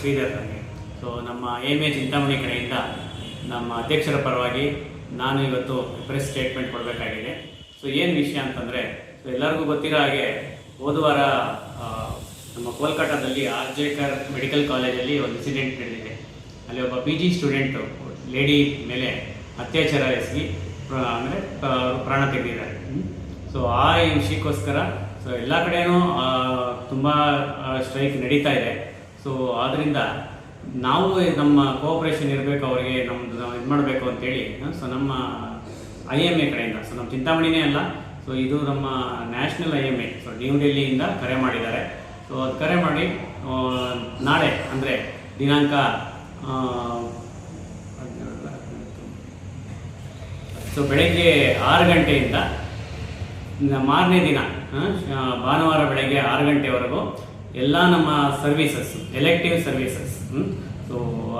ಶ್ರೀಧರ್ ನನಗೆ ಸೊ ನಮ್ಮ M A Chintamani ಕಡೆಯಿಂದ ನಮ್ಮ ಅಧ್ಯಕ್ಷರ ಪರವಾಗಿ ನಾನು ಇವತ್ತು ಪ್ರೆಸ್ ಸ್ಟೇಟ್ಮೆಂಟ್ ಕೊಡಬೇಕಾಗಿದೆ. ಸೊ ಏನು ವಿಷಯ ಅಂತಂದರೆ ಸೊ ಎಲ್ಲರಿಗೂ ಗೊತ್ತಿರೋ ಹಾಗೆ ಹೋದ ವಾರ ನಮ್ಮ ಕೋಲ್ಕತ್ತಾದಲ್ಲಿ ಆರ್ ಜೇಕರ್ ಮೆಡಿಕಲ್ ಕಾಲೇಜಲ್ಲಿ ಒಂದು ಇನ್ಸಿಡೆಂಟ್ ನಡೆದಿದೆ ಅಲ್ಲಿ ಒಬ್ಬ ಪಿ ಜಿ ಸ್ಟೂಡೆಂಟು, ಲೇಡಿ ಮೇಲೆ ಅತ್ಯಾಚಾರ ಎಸಗಿ ಅಂದರೆ ಪ್ರಾಣ ತೆಗೆದಿದ್ದಾರೆ. ಸೊ ಆ ವಿಷಯಕ್ಕೋಸ್ಕರ ಸೊ ಎಲ್ಲ ಕಡೆಯೂ ತುಂಬ ಸ್ಟ್ರೈಕ್ ನಡೀತಾ ಇದೆ. ಸೊ ಆದ್ದರಿಂದ ನಾವು ನಮ್ಮ ಕೋಆಪ್ರೇಷನ್ ಇರಬೇಕು, ಅವರಿಗೆ ನಮ್ದು ನಾವು ಇದು ಮಾಡಬೇಕು ಅಂತೇಳಿ ಸೊ ನಮ್ಮ ಐ ಎಂ ಎ ಕಡೆಯಿಂದ ಸೊ ನಮ್ಮ ಚಿಂತಾಮಣಿನೇ ಅಲ್ಲ ಸೊ ಇದು ನಮ್ಮ national I M A so new ಡೆಲ್ಲಿಯಿಂದ ಕರೆ ಮಾಡಿದ್ದಾರೆ. ಸೊ ಅದು ಕರೆ ಮಾಡಿ ನಾಳೆ, ಅಂದರೆ ದಿನಾಂಕ ಸೊ ಬೆಳಗ್ಗೆ ಆರು ಗಂಟೆಯಿಂದ ಮಾರನೇ ದಿನ ಭಾನುವಾರ ಬೆಳಗ್ಗೆ ಆರು ಗಂಟೆವರೆಗೂ ಎಲ್ಲ ನಮ್ಮ ಸರ್ವೀಸಸ್ ಎಲೆಕ್ಟಿವ್ ಸರ್ವೀಸಸ್ ಸೊ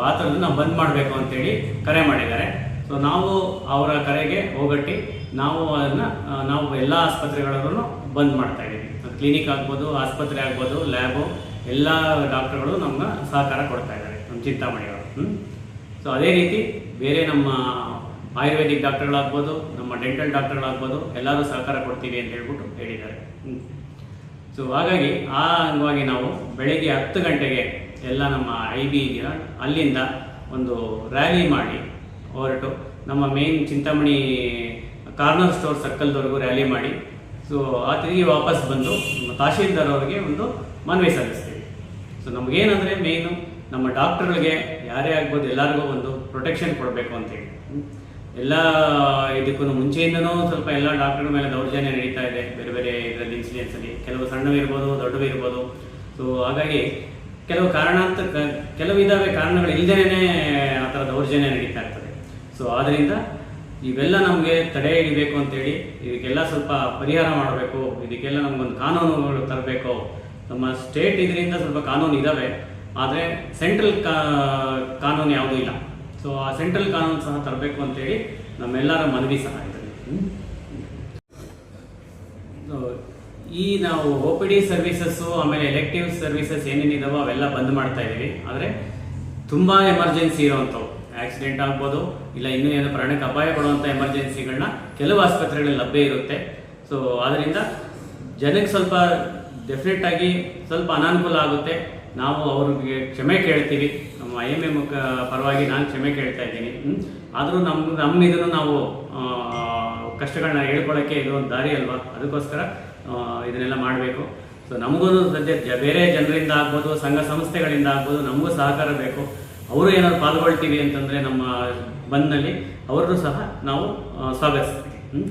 ಆ ಥರದ್ದು ನಾವು ಬಂದ್ ಮಾಡಬೇಕು ಅಂತೇಳಿ ಕರೆ ಮಾಡಿದ್ದಾರೆ. ಸೊ ನಾವು ಅವರ ಕರೆಗೆ ಹೋಗಟ್ಟಿ ನಾವು ಅದನ್ನು ನಾವು ಎಲ್ಲ ಆಸ್ಪತ್ರೆಗಳಲ್ಲೂ ಬಂದ್ ಮಾಡ್ತಾ ಇದ್ದೀವಿ. ಕ್ಲಿನಿಕ್ ಆಗ್ಬೋದು, ಆಸ್ಪತ್ರೆ ಆಗ್ಬೋದು ಲ್ಯಾಬು ಎಲ್ಲ ಡಾಕ್ಟರ್ಗಳು ನಮ್ಮ ಸಹಕಾರ ಕೊಡ್ತಾ ಇದ್ದಾರೆ, ನಮ್ಮ ಚಿಂತಾಮಣಿಯವರು ಸೊ ಅದೇ ರೀತಿ ಬೇರೆ ನಮ್ಮ ಆಯುರ್ವೇದಿಕ್ ಡಾಕ್ಟರ್ಗಳಾಗ್ಬೋದು, ನಮ್ಮ ಡೆಂಟಲ್ ಡಾಕ್ಟರ್ಗಳಾಗ್ಬೋದು, ಎಲ್ಲರೂ ಸಹಕಾರ ಕೊಡ್ತೀವಿ ಅಂತ ಹೇಳ್ಬಿಟ್ಟು ಹೇಳಿದ್ದಾರೆ. ಸೊ ಹಾಗಾಗಿ ಆ ಅಂಗವಾಗಿ ನಾವು ಬೆಳಗ್ಗೆ ಹತ್ತು ಗಂಟೆಗೆ ಎಲ್ಲ ನಮ್ಮ ಐ ಬಿ ಅಲ್ಲಿಂದ ಒಂದು ರ್ಯಾಲಿ ಮಾಡಿ ಹೊರಟು ನಮ್ಮ ಮೇನ್ ಚಿಂತಾಮಣಿ ಕಾರ್ನರ್ ಸ್ಟೋರ್ ಸರ್ಕಲ್ದವರೆಗೂ ರ್ಯಾಲಿ ಮಾಡಿ ಸೊ ಆ ತಿರುಗಿ ವಾಪಸ್ ಬಂದು ನಮ್ಮ ತಹಶೀಲ್ದಾರ್ ಅವರಿಗೆ ಒಂದು ಮನವಿ ಸಲ್ಲಿಸ್ತೀವಿ. ಸೊ ನಮಗೇನಂದರೆ ಮೇಯ್ನು ನಮ್ಮ ಡಾಕ್ಟರ್ಗಳಿಗೆ ಯಾರೇ ಆಗ್ಬೋದು ಎಲ್ಲರಿಗೂ ಒಂದು ಪ್ರೊಟೆಕ್ಷನ್ ಕೊಡಬೇಕು ಅಂತೇಳಿ. ಎಲ್ಲ ಇದಕ್ಕೂ ಮುಂಚೆಯಿಂದನೂ ಸ್ವಲ್ಪ ಎಲ್ಲ ಡಾಕ್ಟರ್ ಮೇಲೆ ದೌರ್ಜನ್ಯ ನಡೀತಾ ಇದೆ. ಬೇರೆ ಬೇರೆ ಇದರಲ್ಲಿ ಇನ್ಸಿಡೆನ್ಸಲ್ಲಿ ಕೆಲವು ಸಣ್ಣವಿರ್ಬೋದು ದೊಡ್ಡವು ಇರ್ಬೋದು. ಸೊ ಹಾಗಾಗಿ ಕೆಲವು ಕಾರಣಾಂತ ಕೆಲವು ಇದಾವೆ ಕಾರಣಗಳು ಇಲ್ಲದೇನೆ ಆ ಥರ ದೌರ್ಜನ್ಯ ನಡೀತಾ ಇರ್ತದೆ. ಸೊ ಆದ್ದರಿಂದ ಇವೆಲ್ಲ ನಮಗೆ ತಡೆ ಹಿಡಿಬೇಕು ಅಂತೇಳಿ ಇದಕ್ಕೆಲ್ಲ ಸ್ವಲ್ಪ ಪರಿಹಾರ ಮಾಡಬೇಕು. ಇದಕ್ಕೆಲ್ಲ ನಮಗೊಂದು ಕಾನೂನುಗಳು ತರಬೇಕು. ನಮ್ಮ ಸ್ಟೇಟ್ ಇದರಿಂದ ಸ್ವಲ್ಪ ಕಾನೂನು ಇದ್ದಾವೆ ಆದರೆ ಸೆಂಟ್ರಲ್ ಕಾನೂನು ಯಾವುದೂ ಇಲ್ಲ. ಸೊ ಆ ಸೆಂಟ್ರಲ್ ಕಾನೂನು ಸಹ ತರಬೇಕು ಅಂತೇಳಿ ನಮ್ಮೆಲ್ಲರ ಮನವಿ ಸಹ ಇದೆ? ಈ ನಾವು ಒ ಪಿ ಡಿ ಸರ್ವಿಸಸ್ಸು ಆಮೇಲೆ ಎಲೆಕ್ಟಿವ್ ಸರ್ವಿಸಸ್ ಏನೇನಿದಾವೋ ಅವೆಲ್ಲ ಬಂದ್ ಮಾಡ್ತಾ ಇದ್ದೀವಿ ಆದರೆ ತುಂಬ ಎಮರ್ಜೆನ್ಸಿ ಇರೋವಂಥವು ಆಕ್ಸಿಡೆಂಟ್ ಆಗ್ಬೋದು, ಇಲ್ಲ ಇನ್ನೂ ಏನೋ ಪ್ರಾಣಕ್ಕೆ ಅಪಾಯ ಕೊಡುವಂಥ ಎಮರ್ಜೆನ್ಸಿಗಳನ್ನ ಕೆಲವು ಆಸ್ಪತ್ರೆಗಳಲ್ಲಿ ಲಭ್ಯ ಇರುತ್ತೆ. ಸೊ ಆದ್ದರಿಂದ ಜನಕ್ಕೆ ಸ್ವಲ್ಪ ಡೆಫಿನೆಟ್ ಆಗಿ ಸ್ವಲ್ಪ ಅನಾನುಕೂಲ ಆಗುತ್ತೆ. ನಾವು ಅವ್ರಿಗೆ ಕ್ಷಮೆ ಕೇಳ್ತೀವಿ. ನಮ್ಮ ಐ ಎಂ ಎಂ ಪರವಾಗಿ ನಾನು ಕ್ಷಮೆ ಕೇಳ್ತಾ ಇದ್ದೀನಿ. ಆದರೂ ನಮ್ಮ ನಮ್ಮ ಇದನ್ನು ನಾವು ಕಷ್ಟಗಳನ್ನ ಹೇಳ್ಕೊಳ್ಳೋಕ್ಕೆ ಇದು ಒಂದು ದಾರಿ ಅಲ್ವಾ? ಅದಕ್ಕೋಸ್ಕರ ಇದನ್ನೆಲ್ಲ ಮಾಡಬೇಕು. ಸೊ ನಮಗೂ ಸದ್ಯ ಬೇರೆ ಜನರಿಂದ ಆಗ್ಬೋದು, ಸಂಘ ಸಂಸ್ಥೆಗಳಿಂದ ಆಗ್ಬೋದು, ನಮಗೂ ಸಹಕಾರ ಬೇಕು. ಅವರು ಏನಾದ್ರು ಪಾಲ್ಗೊಳ್ತೀವಿ ಅಂತಂದರೆ ನಮ್ಮ ಬಂದ್ನಲ್ಲಿ ಅವ್ರನ್ನೂ ಸಹ ನಾವು ಸ್ವಾಗತಿಸ್ತೀವಿ?